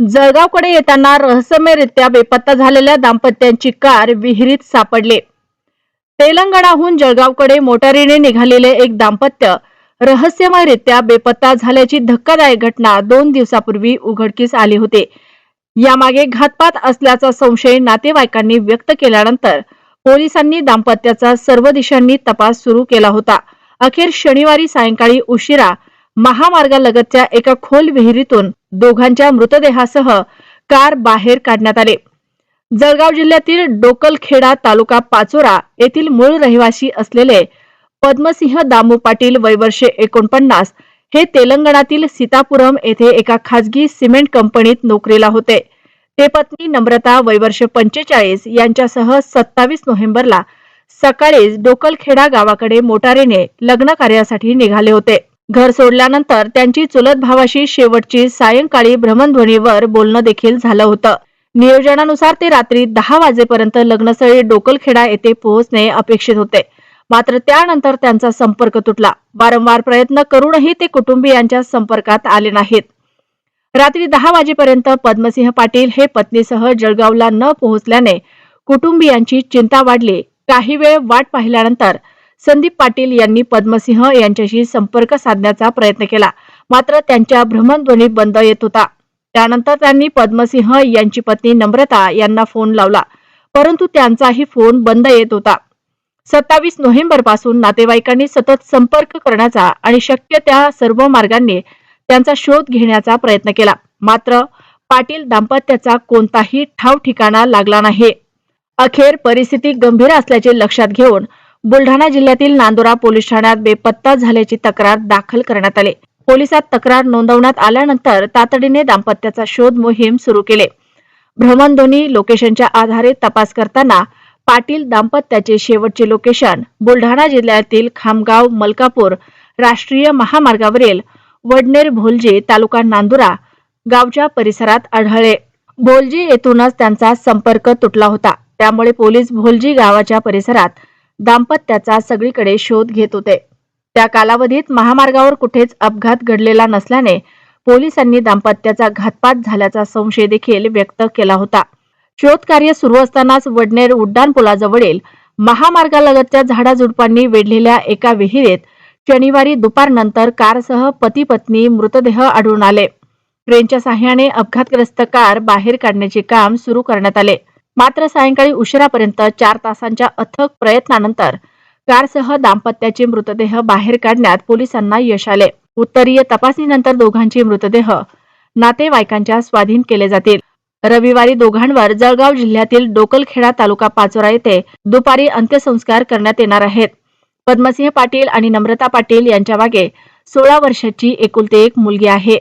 जळगावकडे येताना रहस्यमयरित्या बेपत्ता झालेल्या दाम्पत्यांची कार विहिरीत सापडले. तेलंगणाहून जळगावकडे मोटारीने निघालेले एक दाम्पत्य रहस्यमयरित्या बेपत्ता झाल्याची धक्कादायक घटना दोन दिवसापूर्वी उघडकीस आली होती. यामागे घातपात असल्याचा संशय नातेवाईकांनी व्यक्त केल्यानंतर पोलिसांनी दाम्पत्याचा सर्व दिशांनी तपास सुरू केला होता. अखेर शनिवारी सायंकाळी उशिरा महामार्गालगतच्या एका खोल विहिरीतून दोघांच्या मृतदेहासह कार बाहेर काढण्यात आले. जळगाव जिल्ह्यातील डोकलखेडा तालुका पाचोरा येथील मूळ रहिवासी असलेले पद्मसिंह दामू पाटील वर्षे एकोणपन्नास हे तेलंगणातील सीतापुरम येथे एका खाजगी सिमेंट कंपनीत नोकरीला होते. ते पत्नी नम्रता वयवर्ष पंचेचाळीस यांच्यासह सत्तावीस नोव्हेंबरला सकाळीच डोकलखेडा गावाकडे मोटारीने लग्न कार्यासाठी निघाले होते. घर सोडल्यानंतर त्यांची चुलत भावाशी शेवटची सायंकाळी भ्रमणध्वनीवर बोलणं देखील झालं होतं. नियोजनानुसार ते रात्री दहा वाजेपर्यंत लग्नस्थळी डोकलखेडा येथे पोहोचणे अपेक्षित होते. मात्र त्यानंतर त्यांचा संपर्क तुटला. वारंवार प्रयत्न करूनही ते कुटुंबियांच्या संपर्कात आले नाहीत. रात्री दहा वाजेपर्यंत पद्मसिंह पाटील हे पत्नीसह जळगावला न पोहोचल्याने कुटुंबियांची चिंता वाढली. काही वेळ वाट पाहिल्यानंतर संदीप पाटील यांनी पद्मसिंह यांच्याशी संपर्क साधण्याचा प्रयत्न केला. मात्र त्यांच्या भ्रमणध्वनी बंद येत होता. त्यानंतर त्यांनी पद्मसिंह यांची पत्नी नम्रता यांना फोन लावला. परंतु त्यांचाही फोन बंद येत होता. सत्तावीस नोव्हेंबरपासून नातेवाईकांनी सतत संपर्क करण्याचा आणि शक्य त्या सर्व मार्गांनी त्यांचा शोध घेण्याचा प्रयत्न केला. मात्र पाटील दाम्पत्याचा कोणताही ठाव ठिकाणा लागला नाही. अखेर परिस्थिती गंभीर असल्याचे लक्षात घेऊन बुलढाणा जिल्ह्यातील नांदुरा पोलीस ठाण्यात बेपत्ता झाल्याची तक्रार दाखल करण्यात आली. पोलिसात तक्रार नोंदवण्यात आल्यानंतर तातडीने दाम्पत्याचा शोध मोहीम सुरू केले. भ्रमणध्वनी लोकेशनच्या आधारे तपास करताना पाटील दाम्पत्याचे शेवटचे लोकेशन बुलढाणा जिल्ह्यातील खामगाव मलकापूर राष्ट्रीय महामार्गावरील वडनेर भोलजी तालुका नांदुरा गावच्या परिसरात आढळले. भोलजी येथूनच त्यांचा संपर्क तुटला होता. त्यामुळे पोलीस भोलजी गावाच्या परिसरात दाम्पत्याचा सगळीकडे शोध घेत होते. त्या कालावधीत महामार्गावर कुठेच अपघात घडलेला नसल्याने पोलिसांनी दाम्पत्याचा घातपात झाल्याचा संशय देखील व्यक्त केला होता. शोध कार्य सुरू असतानाच वडनेर उड्डाण पुलाजवळील महामार्गालगतच्या झाडाझुडपांनी वेढलेल्या एका विहिरीत शनिवारी दुपारनंतर कारसह पती पत्नी मृतदेह आढळून आले. ट्रेनच्या साह्याने अपघातग्रस्त कार बाहेर काढण्याचे काम सुरू करण्यात आले. मात्र सायंकाळी उशिरापर्यंत चार तासांच्या अथक प्रयत्नानंतर कारसह दाम्पत्याचे मृतदेह बाहेर काढण्यात पोलिसांना यश आले. उत्तरीय तपासणीनंतर दोघांचे मृतदेह नातेवाईकांच्या स्वाधीन केले जातील. रविवारी दोघांवर जळगाव जिल्ह्यातील डोकलखेडा तालुका पाचोरा येथे दुपारी अंत्यसंस्कार करण्यात येणार आहेत. पद्मसिंह पाटील आणि नम्रता पाटील यांच्या मागे सोळा वर्षाची एकुलते एक मुलगी आहे.